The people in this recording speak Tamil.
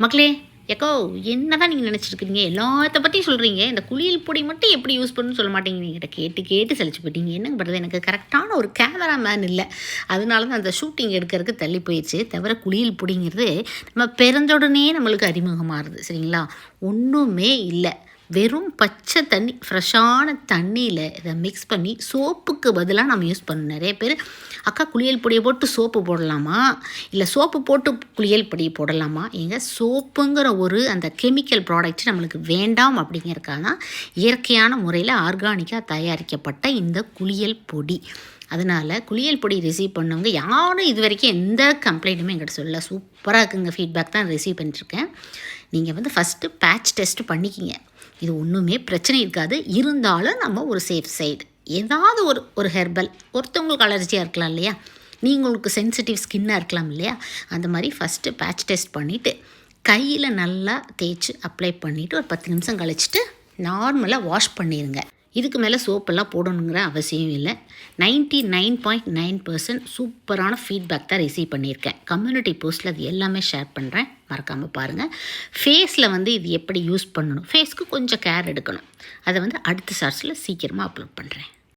மக்களே எக்கோ என்ன தான் நீங்கள் நினச்சிருக்கீங்க எல்லாத்த பற்றியும் சொல்கிறீங்க இந்த குளியல் பொடி மட்டும் எப்படி யூஸ் பண்ணணும்னு சொல்ல மாட்டேங்க. நீங்கள் கேட்டு கேட்டு சலிச்சு போயிட்டீங்க. என்னங்க பண்ணுறது எனக்கு கரெக்டான ஒரு கேமராமேன் இல்லை. அதனால தான் அந்த ஷூட்டிங் எடுக்கிறதுக்கு தள்ளி போயிடுச்சு. தவிர குளியல் பொடிங்கிறது நம்ம பிறந்தோடனே நம்மளுக்கு அறிமுகமாகுது. சரிங்களா? ஒன்றுமே இல்லை. வெறும் பச்சை தண்ணி ஃப்ரெஷ்ஷான தண்ணியில் இதை மிக்ஸ் பண்ணி சோப்புக்கு பதிலாக நம்ம யூஸ் பண்ணணும். நிறைய பேர் அக்கா குளியல் பொடியை போட்டு சோப்பு போடலாமா? இல்லை சோப்பு போட்டு குளியல் பொடியை போடலாமா? ஏங்க சோப்புங்கிற ஒரு அந்த கெமிக்கல் ப்ராடக்ட் நம்மளுக்கு வேண்டாம் அப்படிங்கிறக்காக தான் இயற்கையான முறையில் ஆர்கானிக்காக தயாரிக்கப்பட்ட இந்த குளியல் பொடி. அதனால் குளியல் பொடி ரிசீவ் பண்ணவங்க யாரும் இது வரைக்கும் எந்த கம்ப்ளைண்ட்டுமே எங்கிட்ட சொல்லல. சூப்பராக இருக்குங்க ஃபீட்பேக் தான் ரிசீவ் பண்ணிட்டுருக்கேன். நீங்கள் வந்து ஃபஸ்ட்டு பேட்ச் டெஸ்ட் பண்ணிக்கிங்க. இது ஒன்றுமே பிரச்சனை இருக்காது. இருந்தாலும் நம்ம ஒரு சேஃப் சைடு ஏதாவது ஒரு ஒரு ஹெர்பல் ஒருத்தவங்களுக்கு அலர்ஜியாக இருக்கலாம் இல்லையா? நீங்களுக்கு சென்சிட்டிவ் ஸ்கின்னாக இருக்கலாம் இல்லையா? அந்த மாதிரி ஃபஸ்ட்டு பேட்ச் டெஸ்ட் பண்ணிவிட்டு கையில் நல்லா தேய்ச்சி அப்ளை பண்ணிவிட்டு ஒரு பத்து நிமிஷம் கழிச்சிட்டு நார்மலாக வாஷ் பண்ணிடுங்க இதுக்கு மேலே சோப்பெல்லாம் போடணுங்கிற அவசியம் இல்லை. Ninety nine point nine percent சூப்பரான ஃபீட்பேக் தான் ரிசீவ் பண்ணியிருக்கேன். கம்யூனிட்டி போஸ்ட்டில் அது எல்லாமே ஷேர் பண்ணுறேன் மறக்காமல் பாருங்கள் ஃபேஸில் வந்து இது எப்படி யூஸ் பண்ணணும்? ஃபேஸ்க்கு கொஞ்சம் கேர் எடுக்கணும். அதை வந்து அடுத்த ஷார்ட்ஸில் சீக்கிரமாக அப்லோட் பண்ணுறேன்